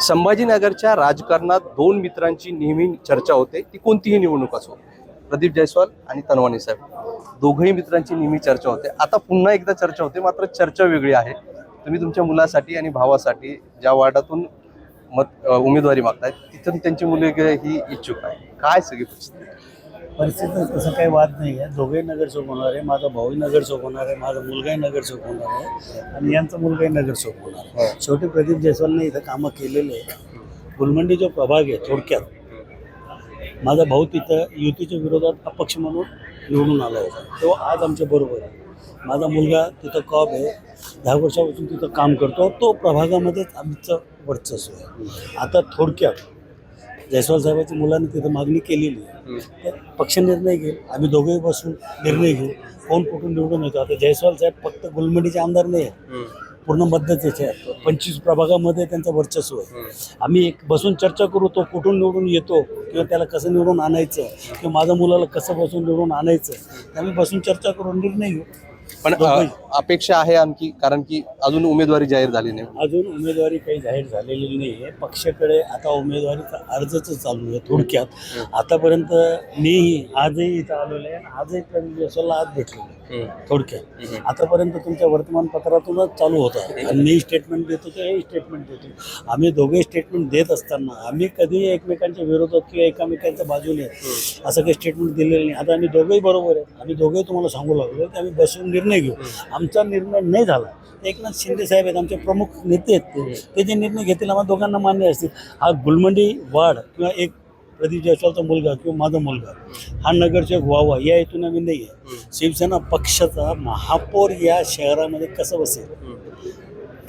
संभाजीनगरच्या राजकारणात दोन मित्रांची नेहमी चर्चा होते. ती कोणतीही निवडणूक असो प्रदीप जयस्वाल आणि तनवानी साहेब. दोघंही मित्रांची नेहमी चर्चा होते. आता पुन्हा एकदा चर्चा होते मात्र चर्चा वेगळी आहे. तुम्ही तुमच्या मुलासाठी आणि भावासाठी ज्या वार्डातून मत उमेदवारी मागतायत तिथून त्यांची मुले ही इच्छुक आहे. काय सगळी परिस्थिती? परिस्थितीत तसं काही वाद नाही आहे. दोघेही नगरसेवक होणार आहे माझा भाऊही नगरसेवक होणार आहे माझा मुलगाही नगरसेवक होणार आहे आणि यांचा मुलगाही नगरसेवक होणार आहे. शेवटी प्रदीप जयस्वालने इथं कामं केलेले आहे गुलमंडी जो प्रभाग आहे थोडक्यात माझा भाऊ तिथं युतीच्या विरोधात अपक्ष म्हणून निवडून आला होता. तो आज आमच्या बरोबर आहे. माझा मुलगा तिथं कॉप आहे दहा वर्षापासून तिथं काम करतो तो प्रभागामध्येच आमचं वर्चस्व आहे. आता थोडक्यात जयस्वाल साहेबांच्या मुलांनी तिथं मागणी केलेली आहे. तर पक्ष निर्णय घेईल. आम्ही दोघेही बसून निर्णय घेऊ. कोण कुठून निवडून येतो? आता जयस्वाल साहेब फक्त गुलमंडीचे आमदार नाही आहेत. पूर्ण मध्यतेचे आहेत. पंचवीस प्रभागामध्ये त्यांचं वर्चस्व आहे. आम्ही एक बसून चर्चा करू तो कुठून निवडून येतो किंवा त्याला कसं निवडून आणायचं किंवा माझ्या मुलाला कसं बसून निवडून आणायचं आम्ही बसून चर्चा करून निर्णय घेऊ. पण अ, अपेक्षा आहे आणखी कारण की अजून उमेदवारी जाहीर झाली नाही. अजून उमेदवारी काही जाहीर झालेली नाही आहे पक्षाकडे आता उमेदवारीचा अर्जच चालू आहे थोडक्यात. आतापर्यंत मीही आजही इथं आलेलो आहे आणि आजही प्रवीण जयस्वालला आज भेटलेलो आहे. थोडक्यात. आतापर्यंत तुमच्या वर्तमानपत्रातूनच चालू होता. आणि मी स्टेटमेंट देतो तर हे स्टेटमेंट देतो. आम्ही दोघे स्टेटमेंट देत असताना आम्ही कधी एकमेकांच्या विरोधात किंवा एकामेकांच्या बाजूने असं काही स्टेटमेंट दिलेलं नाही. आता आम्ही दोघेही बरोबर आहे आम्ही दोघेही तुम्हाला सांगू लागलो की आम्ही बसून निर्णय घेऊ. आमचा निर्णय नाही झाला. तर एकनाथ शिंदे साहेब आहेत आमचे प्रमुख नेते आहेत ते. ते जे निर्णय घेतील आम्हाला दोघांना मान्य असतील. हा गुलमंडी वाढ किंवा एक प्रदीप जयस्वालचा मुलगा किंवा माझा मुलगा हा नगरसेवक व्हावा या हेतून आम्ही नाही आहे. शिवसेना पक्षाचा महापौर या शहरामध्ये कसं बसेल?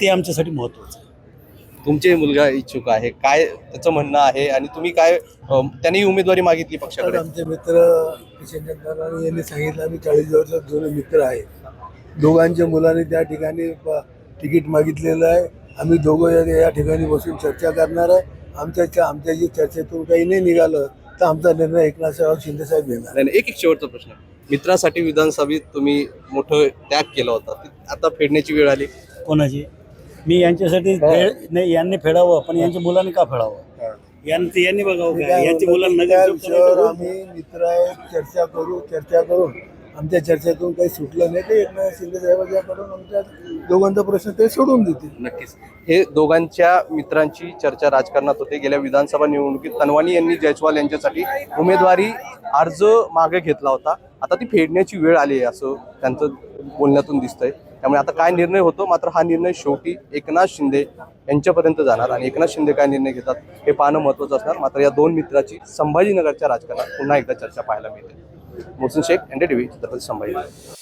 ते आमच्यासाठी महत्त्वाचं आहे. तुमचे मुलगा इच्छुक आहे. काय त्याचं म्हणणं आहे आणि तुम्ही काय त्यांनी उमेदवारी मागितली पक्षाकडे? आमचे मित्र किशन यांनी सांगितलं आम्ही चाळीस वर्ष जुने मित्र आहे. दोघांच्या मुलांनी त्या ठिकाणी प- तिकीट मागितलेलं आहे. आम्ही दोघं या ठिकाणी बसून चर्चा करणार आहे. आमच्या आमच्या जी चर्चेतून काही नाही निघालं तर आमचा निर्णय एकनाथराव शिंदे साहेब घेणार. नाही नाही, एक एक शेवटचा प्रश्न. मित्रासाठी विधानसभेत तुम्ही मोठं त्याग केला होता. ते आता फेडण्याची वेळ आली. कोणाची? मी यांच्यासाठी नाही यांनी फेडावं पण यांच्या मुलांनी का फेडावं? यांनी यांनी बघावं मी काय काय यांची म्हणतो मुलांना. आम्ही मित्र आहे चर्चा करू चर्चा करून आमच्या चर्चेतून काही सुटलं नाही. ते एकनाथ शिंदे साहेबांच्याकडून आमच्या दोघांचा प्रश्न ते सोडून देतील. नक्कीच. हे दोघांच्या मित्रांची चर्चा राजकारणात होते. गेल्या विधानसभा निवडणुकीत तनवानी यांनी जयस्वाल यांच्यासाठी उमेदवारी अर्ज मागे घेतला होता. आता ती फेडण्याची वेळ आली आहे असं त्यांचं बोलण्यातून दिसतंय. त्यामुळे आता काय निर्णय होतो? मात्र हा निर्णय शेवटी एकनाथ शिंदे यांच्यापर्यंत जाणार आणि एकनाथ शिंदे काय निर्णय घेतात हे पाहणं महत्त्वाचं असणार. मात्र या दोन मित्राची संभाजीनगरच्या राजकारणात पुन्हा एकदा चर्चा पाहायला मिळते. മുഹസിൻ ഷേഖ് എന്റെ ടി വി ചിത്രത്തിൽ സംഭവിക്കുന്നത്.